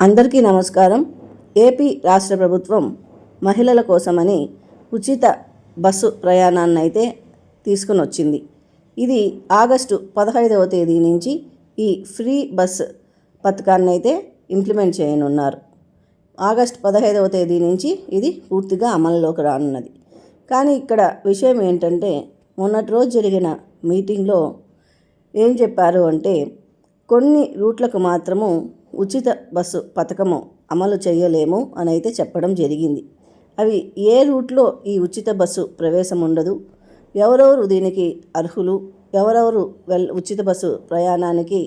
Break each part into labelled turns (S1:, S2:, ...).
S1: అందరికీ నమస్కారం. ఏపీ రాష్ట్ర ప్రభుత్వం మహిళల కోసమని ఉచిత బస్సు ప్రయాణాన్ని అయితే తీసుకుని వచ్చింది ఇది ఆగస్టు పదహైదవ తేదీ నుంచి ఈ ఫ్రీ బస్ పథకాన్ని అయితే ఇంప్లిమెంట్ చేయనున్నారు. ఆగస్ట్ పదహైదవ తేదీ నుంచి ఇది పూర్తిగా అమల్లోకి రానున్నది. కానీ ఇక్కడ విషయం ఏంటంటే మొన్నటి రోజు జరిగిన మీటింగ్లో ఏం చెప్పారు అంటే కొన్ని రూట్లకు మాత్రము ఉచిత బస్సు పథకము అమలు చేయలేము అని అయితే చెప్పడం జరిగింది. అవి ఏ రూట్లో ఈ ఉచిత బస్సు ప్రవేశం ఉండదు ఎవరెవరు దీనికి అర్హులు? ఎవరెవరు వెల్ ఉచిత బస్సు ప్రయాణానికి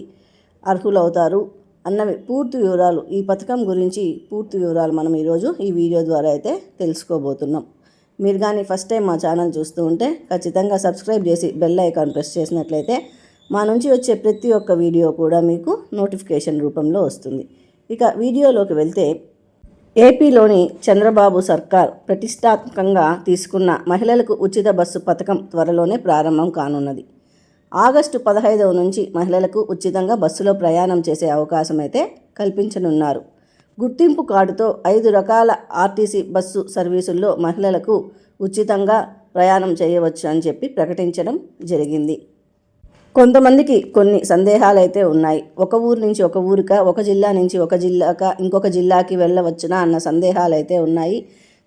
S1: అర్హులవుతారు? అన్నవి పూర్తి వివరాలు ఈ పథకం గురించి పూర్తి వివరాలు మనం ఈరోజు ఈ వీడియో ద్వారా అయితే తెలుసుకోబోతున్నాం. మీరు కానీ ఫస్ట్ టైం మా ఛానల్ చూస్తూ ఉంటే ఖచ్చితంగా సబ్స్క్రైబ్ చేసి బెల్ ఐకాన్ ప్రెస్ చేసినట్లయితే మా నుంచి వచ్చే ప్రతి ఒక్క వీడియో కూడా మీకు నోటిఫికేషన్ రూపంలో వస్తుంది. ఇక వీడియోలోకి వెళ్తే ఏపీలోని చంద్రబాబు సర్కార్ ప్రతిష్టాత్మకంగా తీసుకున్న మహిళలకు ఉచిత బస్సు పథకం త్వరలోనే ప్రారంభం కానున్నది. ఆగస్టు పదహైదవ నుంచి మహిళలకు ఉచితంగా బస్సులో ప్రయాణం చేసే అవకాశం అయితే కల్పించనున్నారు. గుర్తింపు కార్డుతో ఐదు రకాల ఆర్టీసీ బస్సు సర్వీసుల్లో మహిళలకు ఉచితంగా ప్రయాణం చేయవచ్చు అని చెప్పి ప్రకటించడం జరిగింది. కొంతమందికి కొన్ని సందేహాలు అయితే ఉన్నాయి. ఒక ఊరు నుంచి ఒక ఊరిక ఒక జిల్లా నుంచి ఒక జిల్లాక ఇంకొక జిల్లాకి వెళ్ళవచ్చునా అన్న సందేహాలు అయితే ఉన్నాయి.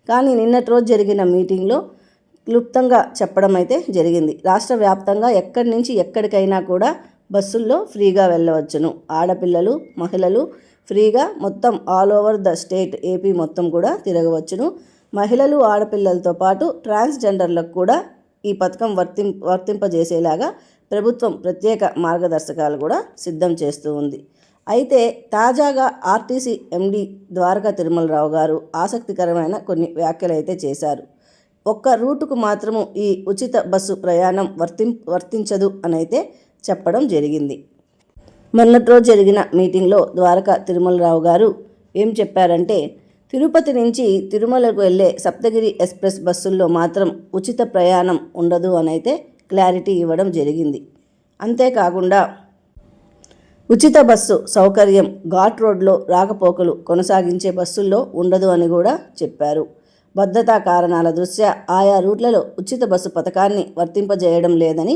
S1: కానీ నిన్నటి రోజు జరిగిన మీటింగ్లో క్లుప్తంగా చెప్పడం అయితే జరిగింది. రాష్ట్ర వ్యాప్తంగా ఎక్కడి నుంచి ఎక్కడికైనా కూడా బస్సుల్లో ఫ్రీగా వెళ్ళవచ్చును. ఆడపిల్లలు మహిళలు ఫ్రీగా మొత్తం all over the state AP మొత్తం కూడా తిరగవచ్చును. మహిళలు ఆడపిల్లలతో పాటు ట్రాన్స్జెండర్లకు కూడా ఈ పథకం వర్తిం వర్తింపజేసేలాగా ప్రభుత్వం ప్రత్యేక మార్గదర్శకాలు కూడా సిద్ధం చేస్తూ ఉంది. అయితే తాజాగా ఆర్టీసీ ఎండి ద్వారకా తిరుమలరావు గారు ఆసక్తికరమైన కొన్ని వ్యాఖ్యలు అయితే చేశారు. ఒక్క రూటుకు మాత్రము ఈ ఉచిత బస్సు ప్రయాణం వర్తిం వర్తించదు అని అయితే చెప్పడం జరిగింది. మొన్నటి రోజు జరిగిన మీటింగ్లో ద్వారకా తిరుమలరావు గారు ఏం చెప్పారంటే తిరుపతి నుంచి తిరుమలకు వెళ్ళే సప్తగిరి ఎక్స్ప్రెస్ బస్సుల్లో మాత్రం ఉచిత ప్రయాణం ఉండదు అని అయితే క్లారిటీ ఇవ్వడం జరిగింది. అంతేకాకుండా ఉచిత బస్సు సౌకర్యం ఘాట్ రోడ్లో రాకపోకలు కొనసాగించే బస్సుల్లో ఉండదు అని కూడా చెప్పారు. భద్రతా కారణాల దృష్ట్యా ఆయా రూట్లలో ఉచిత బస్సు పథకాన్ని వర్తింపజేయడం లేదని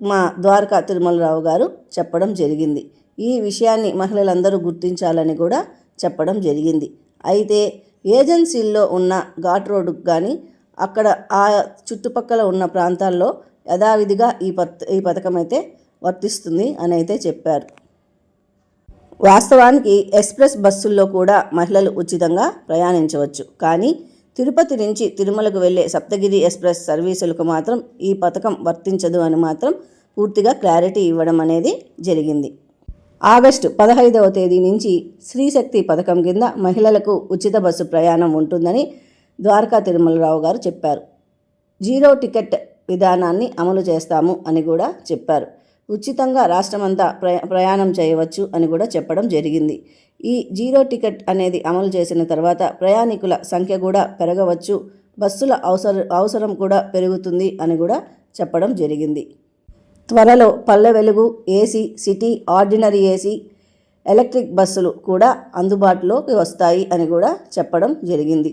S1: మా ద్వారకా తిరుమలరావు గారు చెప్పడం జరిగింది. ఈ విషయాన్ని మహిళలందరూ గుర్తించాలని కూడా చెప్పడం జరిగింది. అయితే ఏజెన్సీల్లో ఉన్న ఘాట్ రోడ్డుకు కానీ అక్కడ ఆ చుట్టుపక్కల ఉన్న ప్రాంతాల్లో యథావిధిగా ఈ పత్ ఈ పథకం అయితే వర్తిస్తుంది అని అయితే చెప్పారు. వాస్తవానికి ఎక్స్ప్రెస్ బస్సుల్లో కూడా మహిళలు ఉచితంగా ప్రయాణించవచ్చు. కానీ తిరుపతి నుంచి తిరుమలకు వెళ్ళే సప్తగిరి ఎక్స్ప్రెస్ సర్వీసులకు మాత్రం ఈ పథకం వర్తించదు అని మాత్రం పూర్తిగా క్లారిటీ ఇవ్వడం అనేది జరిగింది. ఆగస్టు పదహైదవ తేదీ నుంచి శ్రీశక్తి పథకం కింద మహిళలకు ఉచిత బస్సు ప్రయాణం ఉంటుందని ద్వారకా తిరుమలరావు గారు చెప్పారు. జీరో టికెట్ విధానాన్ని అమలు చేస్తాము అని కూడా చెప్పారు. ఉచితంగా రాష్ట్రమంతా ప్రయా ప్రయాణం చేయవచ్చు అని కూడా చెప్పడం జరిగింది. ఈ జీరో టికెట్ అనేది అమలు చేసిన తర్వాత ప్రయాణికుల సంఖ్య కూడా పెరగవచ్చు బస్సుల అవసర అవసరం కూడా పెరుగుతుంది అని కూడా చెప్పడం జరిగింది. త్వరలో Palle Velugu AC city ordinary AC electric బస్సులు కూడా అందుబాటులోకి వస్తాయి అని కూడా చెప్పడం జరిగింది.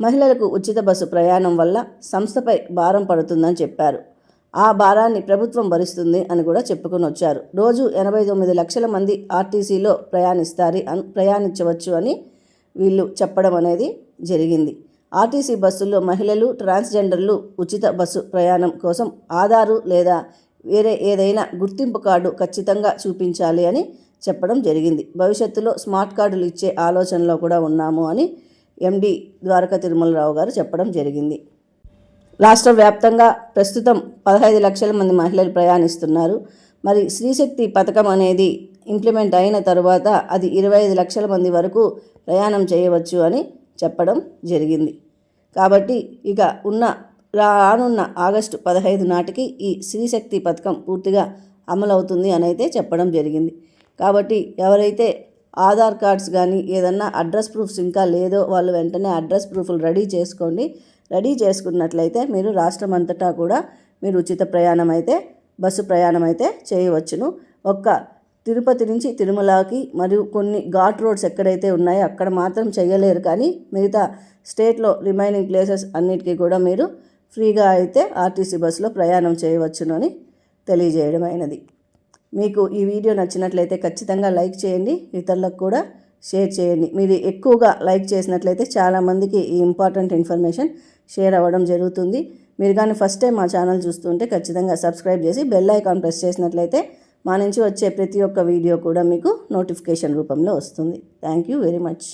S1: మహిళలకు ఉచిత బస్సు ప్రయాణం వల్ల సంస్థపై భారం పడుతుందని చెప్పారు. ఆ భారాన్ని ప్రభుత్వం భరిస్తుంది అని కూడా చెప్పుకొని వచ్చారు. రోజు ఎనభై తొమ్మిది లక్షల మంది ఆర్టీసీలో ప్రయాణిస్తారు ప్రయాణించవచ్చు అని వీళ్ళు చెప్పడం అనేది జరిగింది. ఆర్టీసీ బస్సుల్లో మహిళలు ట్రాన్స్జెండర్లు ఉచిత బస్సు ప్రయాణం కోసం ఆధారు లేదా వేరే ఏదైనా గుర్తింపు కార్డు ఖచ్చితంగా చూపించాలి అని చెప్పడం జరిగింది. భవిష్యత్తులో స్మార్ట్ కార్డులు ఇచ్చే ఆలోచనలో కూడా ఉన్నాము అని ఎండి ద్వారకా తిరుమలరావు గారు చెప్పడం జరిగింది. రాష్ట్ర వ్యాప్తంగా ప్రస్తుతం పదహైదు లక్షల మంది మహిళలు ప్రయాణిస్తున్నారు. మరి స్త్రీశక్తి పథకం అనేది ఇంప్లిమెంట్ అయిన తరువాత అది ఇరవై ఐదు లక్షల మంది వరకు ప్రయాణం చేయవచ్చు అని చెప్పడం జరిగింది. కాబట్టి ఇక ఉన్న రానున్న ఆగస్టు పదహైదు నాటికి ఈ స్త్రీశక్తి పథకం పూర్తిగా అమలవుతుంది అని అయితే చెప్పడం జరిగింది. కాబట్టి ఎవరైతే ఆధార్ కార్డ్స్ కానీ ఏదన్నా అడ్రస్ ప్రూఫ్స్ ఇంకా లేదో వాళ్ళు వెంటనే అడ్రస్ ప్రూఫ్లు రెడీ చేసుకోండి. రెడీ చేసుకున్నట్లయితే మీరు రాష్ట్రం అంతటా కూడా మీరు ఉచిత ప్రయాణం అయితే బస్సు ప్రయాణం అయితే చేయవచ్చును. ఒక్క తిరుపతి నుంచి తిరుమలకి మరియు కొన్ని ఘాట్ రోడ్స్ ఎక్కడైతే ఉన్నాయో అక్కడ మాత్రం చేయలేరు కానీ మిగతా స్టేట్లో రిమైనింగ్ ప్లేసెస్ అన్నిటికీ కూడా మీరు ఫ్రీగా అయితే ఆర్టీసీ బస్సులో ప్రయాణం చేయవచ్చును అని తెలియజేయడం మీకు ఈ వీడియో నచ్చినట్లయితే ఖచ్చితంగా లైక్ చేయండి ఇతరులకు కూడా షేర్ చేయండి. మీరు ఎక్కువగా లైక్ చేసినట్లయితే చాలామందికి ఈ ఇంపార్టెంట్ ఇన్ఫర్మేషన్ షేర్ అవ్వడం జరుగుతుంది. మీరు కానీ ఫస్ట్ టైం మా ఛానల్ చూస్తుంటే ఖచ్చితంగా సబ్స్క్రైబ్ చేసి బెల్ ఐకాన్ ప్రెస్ చేసినట్లయితే మా నుంచి వచ్చే ప్రతి ఒక్క వీడియో కూడా మీకు నోటిఫికేషన్ రూపంలో వస్తుంది. Thank you very much.